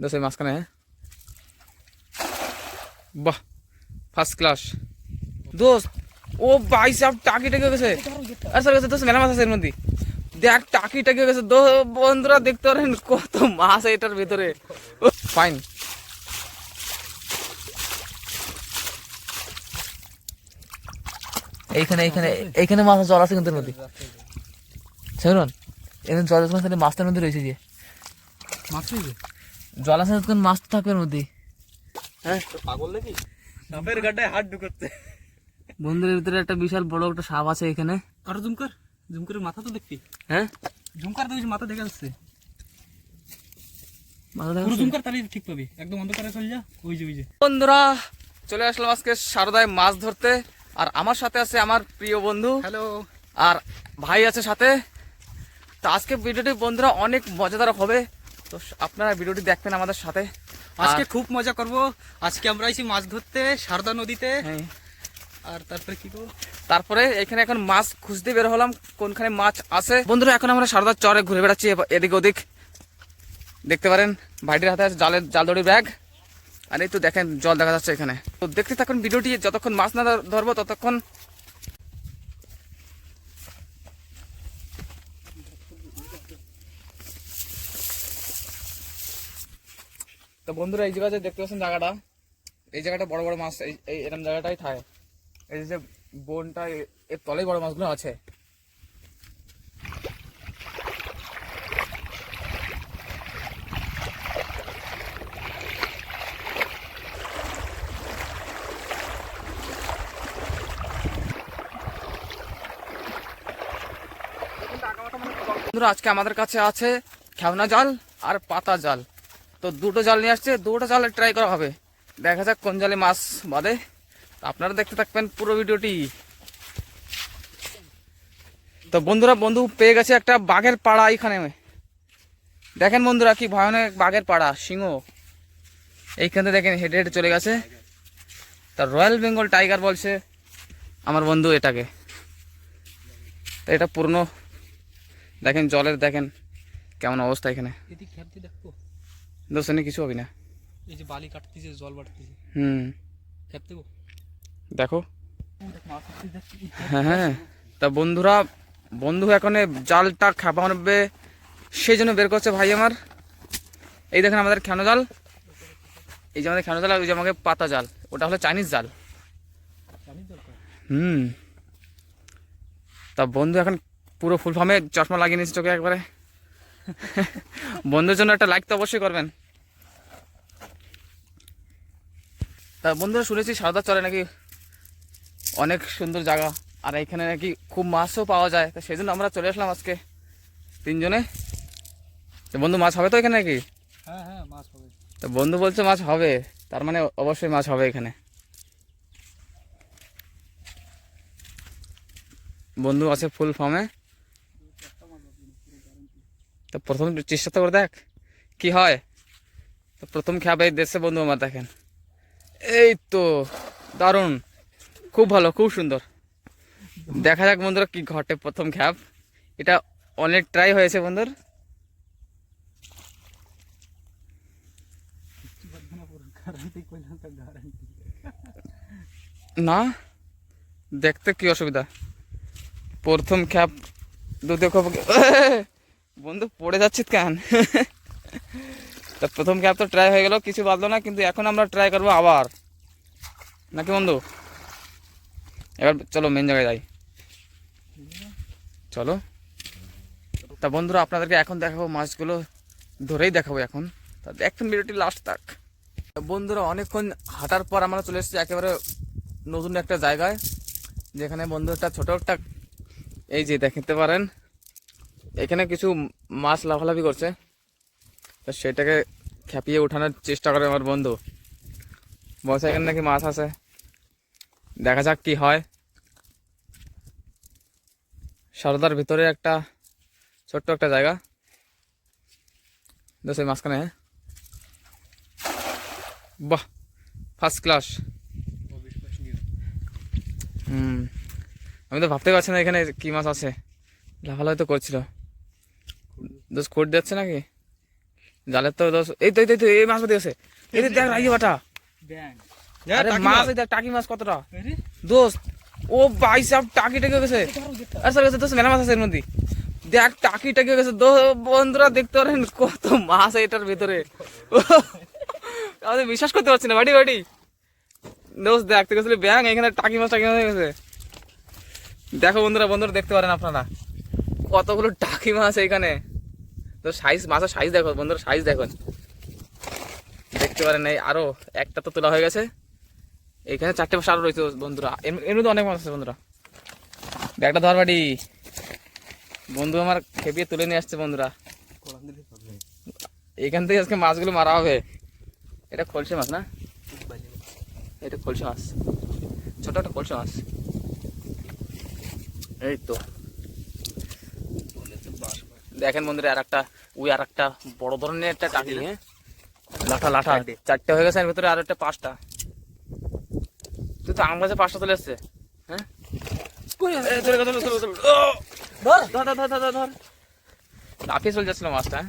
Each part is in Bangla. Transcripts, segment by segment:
দোষ এই মাঝখানে হ্যাঁ? বাহ ফার্স্ট ক্লাস দোস্ত, ও ভাই সাহেব, টাকি টাকি গেছে। আর স্যার গেছে দোস্ত, মেলা মাছ আছে এর মধ্যে। দেখ, টাকি টাকি গেছে। দো, বন্ধুরা, দেখতে পারেন কত মাছ এটার ভিতরে। ফাইন এইখানে এইখানে এইখানে মাছ জল আছে কিন্তু মধ্যে। সেরন এখানে জল আছে মাছটার মধ্যে রয়েছে যে। মাছ হয়েছে জল আছে তখন মাছ তো থাকবে মধ্যে হ্যাঁ পাগল নাকি? সাপের গাড্ডায় হাত ঢুকাচ্ছে। বন্ধুদের ভিতরে একটা বিশাল বড় একটা সাপ আছে এখানে। আর জুম কর জুম করে মাথা তো দেখবি। হ্যাঁ? জুম কর দেখবি মাথা দেখা যাচ্ছে। মাথা দেখা পুরো জুম কর তাহলে ঠিক পাবি। একদম অন্ধকারে চল যা ওই যে ওই যে। বন্ধুরা চলে আসলাম আজকে সারদায় মাছ ধরতে। আর আমার সাথে আছে আমার প্রিয় বন্ধু। হ্যালো আর ভাই আছে সাথে। তো আজকে ভিডিওটি বন্ধুরা অনেক মজাদার হবে। তো আপনারা ভিডিওটি দেখবেন আমাদের সাথে। আজকে খুব মজা করব। আজকে আমরা এসে মাছ ধরতে সারদা নদীতে। হ্যাঁ। আর তারপরে কি করব? তারপরে এখানে এখন মাছ খুঁজতে বের হলাম কোনখানে মাছ আছে। বন্ধুরা এখন আমরা সারদার চরে ঘুরে বেড়াচ্ছি এদিক ওদিক। দেখতে পারেন ভাইটির হাতে আছে জালের জাল দড়ি ব্যাগ। আর এই তো দেখেন জল দেখা যাচ্ছে এখানে। তো দেখতে থাকুন ভিডিওটি যতক্ষণ মাছ না ধরবো ততক্ষণ তো বন্ধুরা, এই জায়গাতে দেখতে পাচ্ছেন জায়গাটা। এই জায়গাটা বড় বড় মাছ, এই- এরকম জায়গাটাই থাকে। এই যে বনটা এর তলেই বড় মাছগুলো আছে। বন্ধুরা, আজকে আমাদের কাছে আছে খেওনা জাল আর পাতা জাল। তো দুটো জাল নিয়ে আসছে, দুটো জালে ট্রাই করা হবে। দেখা যাক কোন জালে মাছ বাঁধে। আপনারা দেখতে থাকবেন পুরো ভিডিওটি। তো বন্ধুরা, বন্ধু পেয়ে গেছে একটা বাঘের পাড়া এইখানে। দেখেন বন্ধুরা কি ভয়ানক বাঘের পাড়া, সিংহ। এইখানে দেখেন হেঁটে হেঁটে চলে গেছে। তা রয়্যাল বেঙ্গল টাইগার বলছে আমার বন্ধু এটাকে। এটা পুরনো। দেখেন জলের, দেখেন কেমন অবস্থা এখানে। খেপতে কিছু হবে না। এই যে বালি কাটতেছে জল বাড়তেছে। হুম। খেপতে দেখো। হ্যাঁ হ্যাঁ। তা বন্ধুরা বন্ধু এখন জালটা খাপা মারবে সেই জন্য বের করছে ভাই আমার। এই দেখেন আমাদের খেনো জাল এই যে আমাদের খেনো জাল আর ওই যে আমাকে পাতা জাল ওটা হলো চাইনিজ জাল। হুম। তা বন্ধু এখন পুরো ফুল ফার্মে চশমা লাগিয়ে নিয়েছে চোখে একবারে। বন্ধুর জন্য একটা লাইক তো অবশ্যই করবেন। তা বন্ধুরা শুনেছি সারদা চরে নাকি অনেক সুন্দর জায়গা আর এখানে নাকি খুব মাছও পাওয়া যায়। তো সেই জন্য আমরা চলে আসলাম আজকে তিনজনে। তো বন্ধু মাছ হবে তো এখানে নাকি? হ্যাঁ হ্যাঁ মাছ হবে। তো বন্ধু বলছে মাছ হবে তার মানে অবশ্যই মাছ হবে এখানে। বন্ধু আছে ফুল ফর্মে তো প্রথম চেষ্টা তো করে দেখ কি হয়? তো প্রথম খেয়াব দেশে বন্ধু আমার দেখেন। এই তো, দারুণ। খুব ভালো, খুব সুন্দর। দেখা যাক বন্ধুরা কি ঘটে প্রথম খ্যাপ। এটা অনেক ট্রাই হয়েছে বন্ধুর। না, দেখতে কি অসুবিধা? প্রথম খ্যাপ দুধে খপ বন্ধু, পড়ে যাচ্ছিস কেন? তা প্রথম খ্যাপ তো ট্রাই হয়ে গেল, কিছু বাদলো না, কিন্তু এখন আমরা ট্রাই করব আবার। নাকি বন্ধু? এবার চলো মেন জায়গায় যাই। চলো। তা বন্ধুরা, আপনাদেরকে এখন দেখাবো মাছগুলো, ধরেই দেখাবো এখন। তা দেখবেন ভিডিওটি লাস্ট তাক বন্ধুরা, অনেকক্ষণ হাঁটার পর আমরা চলে এসেছি একেবারে নতুন একটা জায়গায়, যেখানে বন্ধু একটা ছোট একটা, এই যে দেখতে পারেন, এখানে কিছু মাছ লাফালাফি করছে। সেটাকে খেপিয়ে ওঠানোর চেষ্টা করে আমার বন্ধু। বলছে এখানে নাকি মাছ আছে। দেখা যাক কি হয়। সারদার ভিতরে একটা ছোট্ট একটা জায়গা। এই মাঝখানে? বাহ ফার্স্ট ক্লাস হুম, আমি তো ভাবতে পারছি না এখানে কি মাছ আছে। লাফালাফি তো করছিল। দোষ কোট দিচ্ছে নাকি? জালের তো দোষ এই তো এই তো, এই মাছ বাদে আছে। এই দেখ রাজি বাটা। আরে মাছ এই দেখ টাকি মাছ কতটা। দোস্ত ও ভাই সাহেব টাকি টাকি গেছে। আরে স্যার গেছে দোস্ত মেলা মাছ আছে এর মধ্যে। দেখ টাকি টাকি গেছে। বন্ধুরা দেখতে পারেন কত মাছ এটার ভিতরে। আমাদের বিশ্বাস করতে পারছি না। বাড়ি বাড়ি। দোস্ত দেখতে গেছিল ব্যাং এখানে টাকি মাছ টাকি মাছ হয়ে গেছে। দেখো বন্ধুরা বন্ধুরা দেখতে পারেন আপনারা। কতগুলো টাকি মাছ এখানে। সাইজ মাছের সাইজ দেখো বন্ধুরা, সাইজ দেখুন। দেখতে পারেন এই আরও একটা তো তোলা হয়ে গেছে। এখানে চারটে মাছ আরও রয়েছে বন্ধুরা। এর এর অনেক মাছ আছে বন্ধুরা। ব্যাগটা ধর বাড়ি। বন্ধু আমার খেপিয়ে তুলে নিয়ে আসছে বন্ধুরা। এখান থেকে আজকে মাছগুলো মারা হবে। এটা খলসে মাছ না? এটা খলসে মাছ। ছোট একটা খলসে মাছ। এই তো। দেখেন বন্ধুরা আর একটা ওই আর একটা বড় ধরনের একটা টাকি হ্যাঁ? লাঠা লাঠা। চারটে। হয়ে গেছে এর ভিতরে আর একটা পাঁচটা। তুই তো আমার কাছে পাঁচটা চলে এসছে হ্যাঁ। লাফিয়ে চলে যাচ্ছিল মাছটা?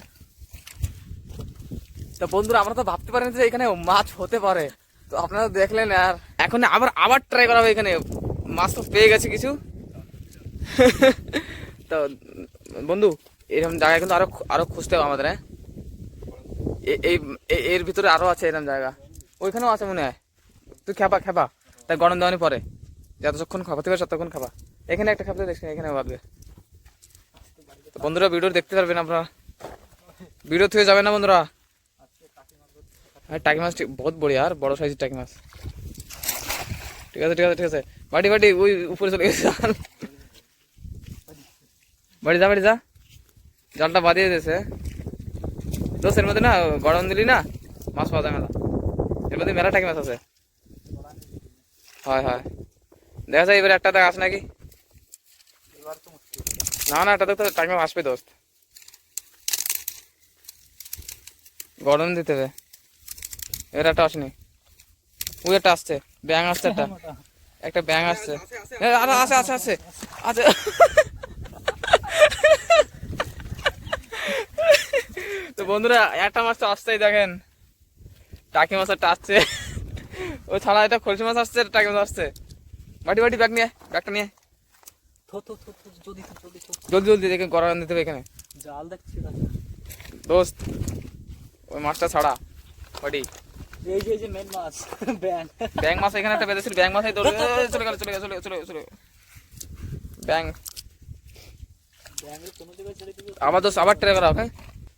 তা বন্ধুরা আমরা তো ভাবতে পারিনি যে এখানে মাছ হতে পারে। তো আপনারা দেখলেন আর এখন আবার আবার ট্রাই করা হবে এখানে। মাছ তো পেয়ে গেছে কিছু। তো বন্ধু এরকম জায়গা কিন্তু আরও আরও খুঁজতে হবে আমাদের হ্যাঁ? এই এর ভিতরে আরও আছে এরকম জায়গা। ওইখানেও আছে মনে হয়। তুই খেপা খেপা। তাই গরম দেওয়ানি পরে। যতক্ষণ খাবাতে পারবে ততক্ষণ খাবা। এখানে একটা খাবাতে দেখছি এখানে ভাববে। বন্ধুরা, ভিডিও দেখতে পারবেন আপনারা। ভিডিও থেকে যাবে না বন্ধুরা? হ্যাঁ টাকি মাছ বহুত বড়িয়া, আর বড় সাইজের টাকি মাছ। ঠিক আছে ঠিক আছে ঠিক আছে। বাড়ি বাড়ি, ওই উপরে চলে গেছে। বাড়ি যা বাড়ি যা। জালটা বাঁধিয়ে দিয়েছে। দোষ এর মধ্যে না, গরম দিলি না, মাছ পাওয়া যায় মেলা এর মধ্যে মেলা টাকি মাছ আছে। হয় হয়। দেখা যায় এবারে একটা দেখ আছে নাকি। না না দেখ তো টাকি মাছ আসবে দোস্ত। গরম দিতে হবে। এবার একটা আসেনি। ওই একটা আসছে। ব্যাং আসছে একটা। একটা ব্যাং আসছে। আরে আছে আছে আছে। আছে তো বন্ধুরা একটা মাছ তো আসছেই দেখেন। টাকি মাছ একটা আসছে। ও ছাড়া এটা খলসি মাছ আসছে টাকি মাছ আসছে। বাটি বাটি ব্যাগ নিয়ে ব্যাগটা নিয়ে। জলদি জলদি দেখে গরম দিতে হবে এখানে। জাল দেখছি দোস্ত ওই মাছটা ছাড়া। বাটি। এই যে এই যে মেন মাছ ব্যাং ব্যাং মাছ এখানে একটা বেঁধেছিল ব্যাং মাছ এই দৌড়ে চলে গেল চলে গেল চলে চলে চলে। ব্যাং আবার দোস্ত আবার ট্রাই করা হবে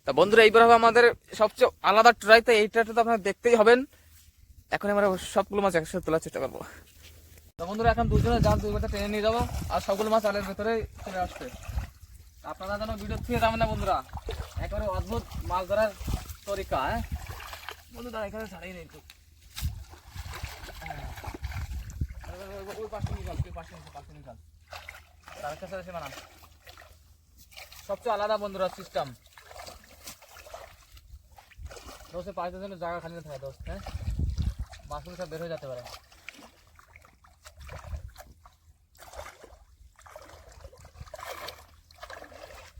তা বন্ধুরা, এইবার হবে আমাদের সবচেয়ে আলাদা ট্রাই তো এইটা তো আপনারা দেখতেই হবেন। এখন আমরা সবগুলো মাছ একসাথে তোলার চেষ্টা করব। তো বন্ধুরা, এখন দুজনে জাল দুই ঘণ্টা টেনে নিয়ে যাব, আর সবগুলো মাছ জালের ভেতরে চলে আসবে। আপনারা যেন ভিডিও থেকে যাবেন না বন্ধুরা, একেবারে অদ্ভুত মাছ ধরার তরিকা হ্যাঁ? বন্ধুরা, এখানে ছাড়িয়ে নেই তো। তার কাছে সবচেয়ে আলাদা বন্ধুরা সিস্টেম দোষে পাঁচটার জন্য জায়গা খালি না থাকে দোস্ত হ্যাঁ? মাছগুলো সব বের হয়ে যেতে পারে।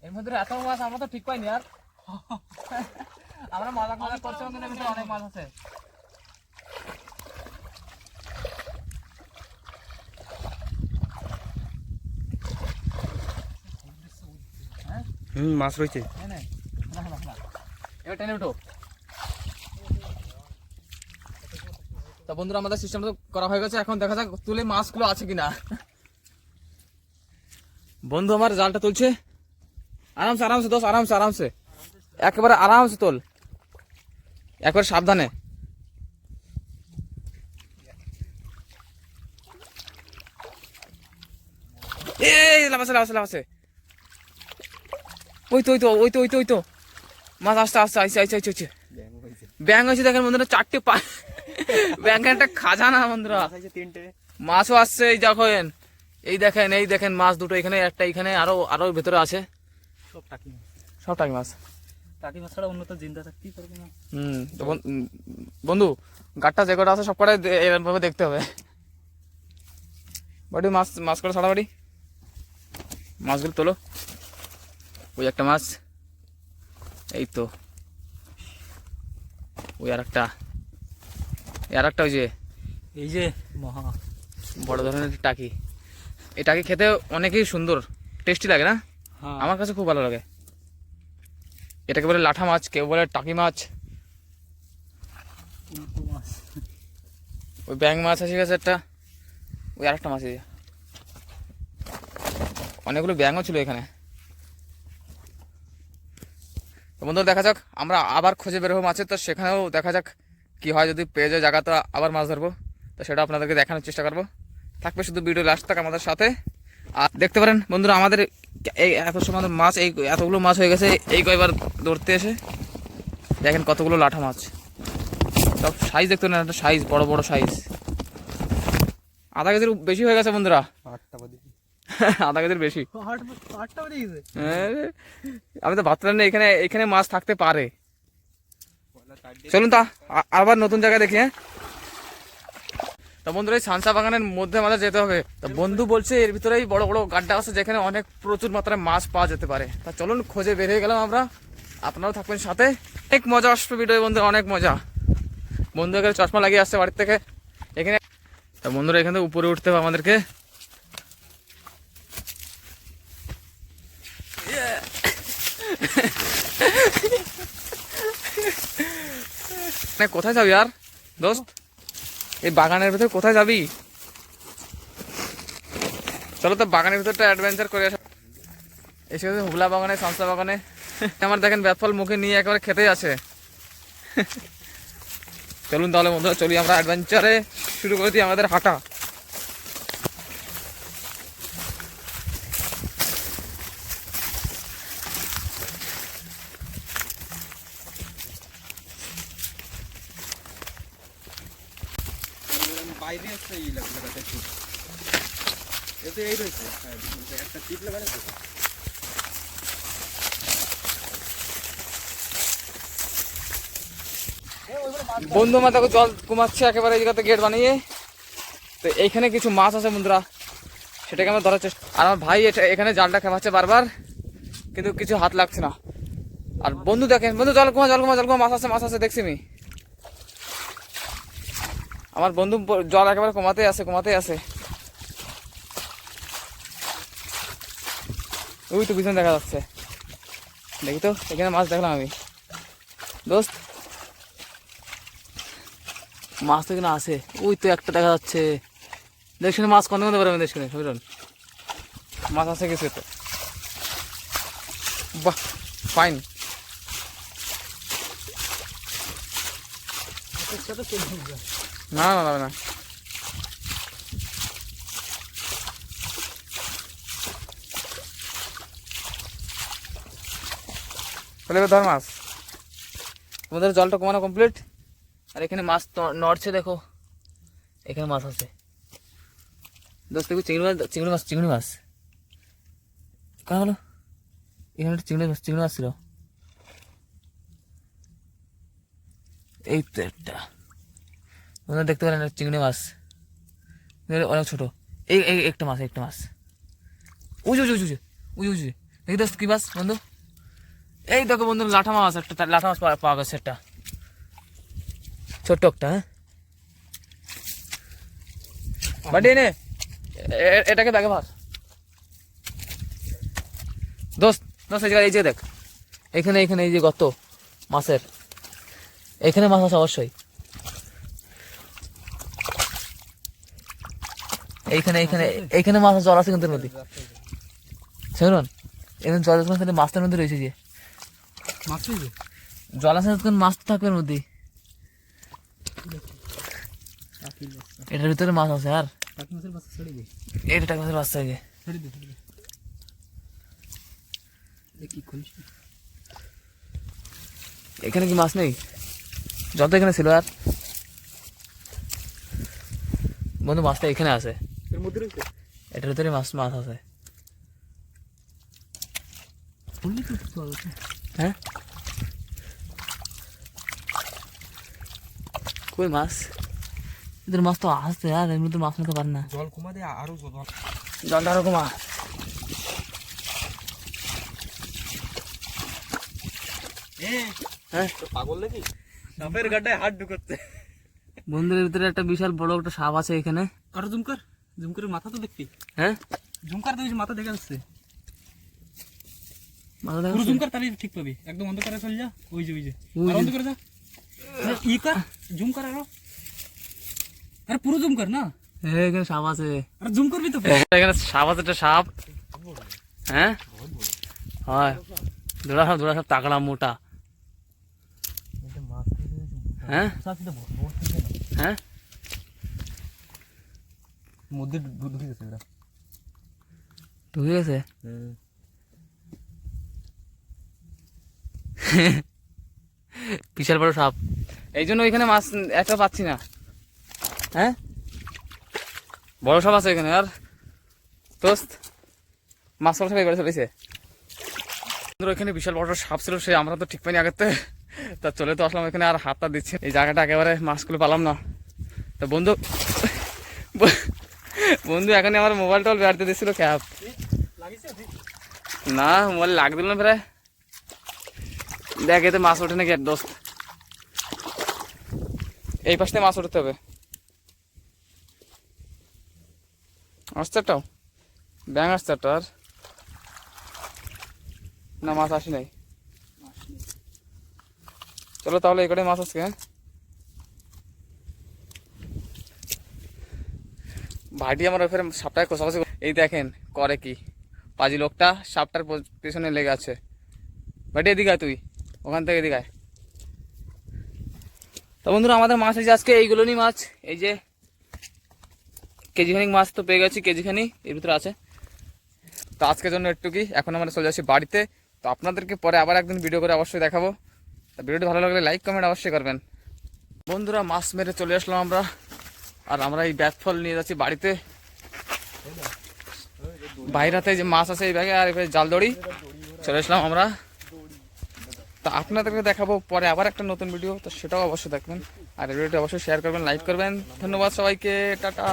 এর মধ্যে এত মাছ আমরা তো ঠিক পাইনি আর। আমরা মজা মজা করছি কিন্তু ভিতরে অনেক মাছ আছে। হ্যাঁ? হুম মাছ রয়েছে। না। এবার টেনে উঠো। তা বন্ধুরা, আমাদের সিস্টেম তো করা হয়ে গেছে, এখন দেখা যাক তুলে মাছগুলো আছে কিনা। বন্ধু, আমার জালটা তুলছে। আরামসে আরামসে দোষ আরামসে আরামসে। একেবারে আরামসে তোল। একবারে সাবধানে। এই ওই তো ওই তো ওই তো ওই তো ওই তো। মাছ আসতে আসতে আইসে আইসে আইসে ব্যাং হয়েছে দেখেন বন্ধুরা, চারটে পা ব্যাংকের একটা খাজানা বন্ধুরা। তিনটে। মাছও আসছে এই দেখেন। এই দেখেন এই দেখেন মাছ দুটো এখানে একটা এখানে আরও আরও ভেতরে আছে। সব টাকি মাছ। সব টাকি মাছ। টাকি মাছ ছাড়া অন্য তো জিন্দা থাকতেই পারবে না হুম বন্ধু গাটটা যে কটা আছে সব কটাই দে- এরকম ভাবে দেখতে হবে। বাড়ি মাছ মাছ করে ছাড়া বাড়ি? মাছগুলো তোলো। ওই একটা মাছ। এই তো। ওই আর একটা আর একটা ওই যে এই যে মহা। বড় ধরনের টাকি। এই টাকি খেতে অনেকই সুন্দর টেস্টি লাগে না? হ্যাঁ। আমার কাছে খুব ভালো লাগে। এটাকে বলে লাঠা মাছ কেউ বলে টাকি মাছ। ওই ব্যাং মাছ আছে গেছে একটা। ওই আরেকটা মাছ এই যে। অনেকগুলো ব্যাঙও ছিল এখানে। তো বন্ধুরা দেখা যাক। আমরা আবার খুঁজে বেরোবো মাছের তো সেখানেও দেখা যাক কি হয় যদি পেয়ে যায় জায়গা তো আবার মাছ ধরবো। তো সেটা আপনাদেরকে দেখানোর চেষ্টা করব। থাকবে শুধু ভিডিও লাস্ট থাক আমাদের সাথে। আর দেখতে পারেন বন্ধুরা আমাদের এই এত সময় মাছ এই এতগুলো মাছ হয়ে গেছে এই কয়বার ধরতে এসে। দেখেন কতগুলো লাঠা মাছ। সব সাইজ দেখতে না একটা সাইজ বড় বড় সাইজ আধা কেজির বেশি হয়ে গেছে বন্ধুরা। আধা কেজির বেশি। আমি তো ভাবছিলাম না এখানে এখানে মাছ থাকতে পারে। চলুন তা আবার নতুন জায়গায় দেখি হ্যাঁ? তা বন্ধুরা, এই সানসা বাগানের মধ্যে আমাদের যেতে হবে। তা বন্ধু বলছে, এর ভিতরেই বড় বড় গাড্ডা আছে, যেখানে অনেক প্রচুর মাত্রায় মাছ পাওয়া যেতে পারে। তা চলুন, খোঁজে বের হয়ে গেলাম আমরা। আপনারাও থাকবেন সাথে। অনেক মজা আসবে ভিডিও বন্ধু অনেক মজা। বন্ধু, এখানে চশমা লাগিয়ে আসছে বাড়ির থেকে। এখানে তা বন্ধুরা, এখানে উপরে উঠতে হবে আমাদেরকে। কোথায় যাবি আর? দোস্ত, এই বাগানের ভিতরে কোথায় যাবি? চলো তো বাগানের ভিতরটা অ্যাডভেঞ্চার করে আসা এসে গেছে হুগলা বাগানে সংসা বাগানে। আমার দেখেন ব্যাপল মুখে নিয়ে একেবারে খেতে আছে চলুন তাহলে বন্ধুরা, চলি আমরা অ্যাডভেঞ্চারে শুরু করে দিই আমাদের হাঁটা। বাইরে একটা লাগাতে এই রয়েছে। হ্যাঁ, একটা টিপ বন্ধু আমার দেখো জল কমাচ্ছে একেবারে এই জায়গাতে গেট বানিয়ে। তো এইখানে কিছু মাছ আছে বন্ধুরা সেটাকে আমরা ধরার চেষ্টা আর আমার ভাই এটা এখানে জালটা খেমাচ্ছে বারবার কিন্তু কিছু হাত লাগছে না। আর বন্ধু দেখেন বন্ধু জল কমা জল কমা জল কমা মাছ আছে মাছ আছে দেখছি আমি। আমার বন্ধু জল একেবারে কমাতে আছে কমাতে আছে। ওই তো পিছনে দেখা যাচ্ছে। দেখি তো, এখানে মাছ দেখলাম আমি। দোস্ত, মাছ তো এখানে আছে। ওই তো একটা দেখা যাচ্ছে। দেখছেন মাছ কত মধ্যে পারবেন দেখছেন বুঝলেন মাছ আছে কিছু তো। বাহ ফাইন না না না তাহলে ধর মাছ। তোমাদের জলটা কমানো কমপ্লিট আর এখানে মাছ নড়ছে, দেখো। এখানে মাছ আছে। দোস্ত, দেখো চিংড়ি মাছ চিংড়ি মাছ চিংড়ি মাছ। কার হলো? এখানে একটা চিংড়ি মাছ চিংড়ি মাছ ছিল। এই তো একটা। তোমরা দেখতে একটা চিংড়ি মাছ। অনেক ছোট। এই এই একটা মাছ একটা মাছ। উজু উজু উজু উজু উজু দেখি দোস্ত কি মাছ, বন্ধু? এই দেখো বন্ধু, লাঠা মাছ একটা লাঠা মাছ পাওয়া- গেছে একটা। ছোট্ট একটা হ্যাঁ? বাটি নে। এ- এটাকে ব্যাগে ভাস দোস্ত দোস্ত, এই জায়গায় এই যে দেখ। এখানে এখানে এই যে গত মাছের। এখানে মাছ আছে অবশ্যই। এইখানে এইখানে এইখানে মাছ আছে, জল আছে কিন্তু মধ্যে। শুনুন এখানে জল আছে কিন্তু মাছটার মধ্যে রয়েছে যে। মাছ জল আছে তখন মাছ তো থাকবে বাচ্চা এটার ভিতরে মাছ আছে আর? এটা টাকা মাছের বাচ্চা এখানে কি মাছ নেই? যত এখানে ছিল আর। বন্ধু মাছটা এখানে আছে। এর মধ্যে রয়েছে? এটার ভিতরে মাছ মাছ আছে। হ্যাঁ? কই মাছ? এদের মাছ তো আসছে আর এর মধ্যে মাছ নিতে পারে না। জল কমা দে আরও জল। জলটা আরও কমা। হ্যাঁ? পাগল নাকি? সাপের গাড্ডায় হাত ঢুকাচ্ছে। বন্ধুদের ভিতরে একটা বিশাল বড় একটা সাপ আছে এখানে। আর ঝুমকার ঝুমকারের মাথা তো হ্যাঁ? ঝুমকার মাথা দেখা যাচ্ছে। মাথা দেখা ঝুমকার তাহলে ঠিক পাবি। একদম অন্ধকারে চল যা ওই যে ওই যে। অন্ধকারে যা। ই কর জুম কর আরও। আরে পুরো জুম কর না। হ্যাঁ এখানে সাপ আছে। আরে জুম করবি তো। এখানে সাপ আছে একটা সাপ। হ্যাঁ? হয়। সাপ সাপ তাকড়া মোটা। হ্যাঁ? হ্যাঁ? মধ্যে ঢুকে গেছে এটা ঢুকে গেছে? বিশাল বড় সাপ। এই জন্য ওইখানে মাছ একটা পাচ্ছি না। হ্যাঁ? বড় সাপ আছে এখানে আর দোস্ত মাছ পড়া সবাই করে চলেছে ওইখানে বিশাল বড় সাপ ছিল সে আমরা তো ঠিক পাইনি আগেতে তা চলে তো আসলাম এখানে আর হাতটা দিচ্ছে এই জায়গাটা একেবারে মাছগুলো পালাম না। তা বন্ধু বন্ধু এখানে আমার মোবাইল টোল বেড়াতে দিচ্ছিল ক্যাব। না মোবাইল লাগ না প্রায়। দেখ, এতে মাছ ওঠে নাকি দোস্ত। এই পাশ থেকে মাছ উঠতে হবে। আসছে একটাও ব্যাং আসছে একটা আর। না, মাছ আসি নাই। চলো তাহলে এই কটাই মাছ আসছে হ্যাঁ? ভাইটি আমার ওখানে সাপটায় কষাকষি এই দেখেন, করে কি? পাজি লোকটা সাপটার পেছনে লেগে আছে। ভাইটি এদিকে তুই, ওখান থেকে এদিকে তো বন্ধুরা, আমাদের মাছ হয়েছে আজকে এইগুলো নি মাছ। এই যে কেজিখানিক মাছ তো পেয়ে গেছি, কেজিখানি এর ভিতরে আছে। তো আজকের জন্য একটু কি, এখন আমরা চলে যাচ্ছি বাড়িতে। তো আপনাদেরকে পরে আবার একদিন ভিডিও করে অবশ্যই দেখাবো। ভিডিওটি ভালো লাগলে লাইক কমেন্ট অবশ্যই করবেন। বন্ধুরা, মাছ মেরে চলে আসলাম আমরা। আর আমরা এই ব্যাগ ফল নিয়ে যাচ্ছি বাড়িতে। বাইরাতে যে মাছ আছে এই ব্যাগে আর এবার জাল দড়ি। চলে আসলাম আমরা। তো আপনাদেরকে দেখাবো, পরে আবার একটা নতুন ভিডিও তো সেটাও অবশ্যই দেখবেন। আর ভিডিওটি অবশ্যই শেয়ার করবেন লাইক করবেন। ধন্যবাদ সবাইকে, টাটা।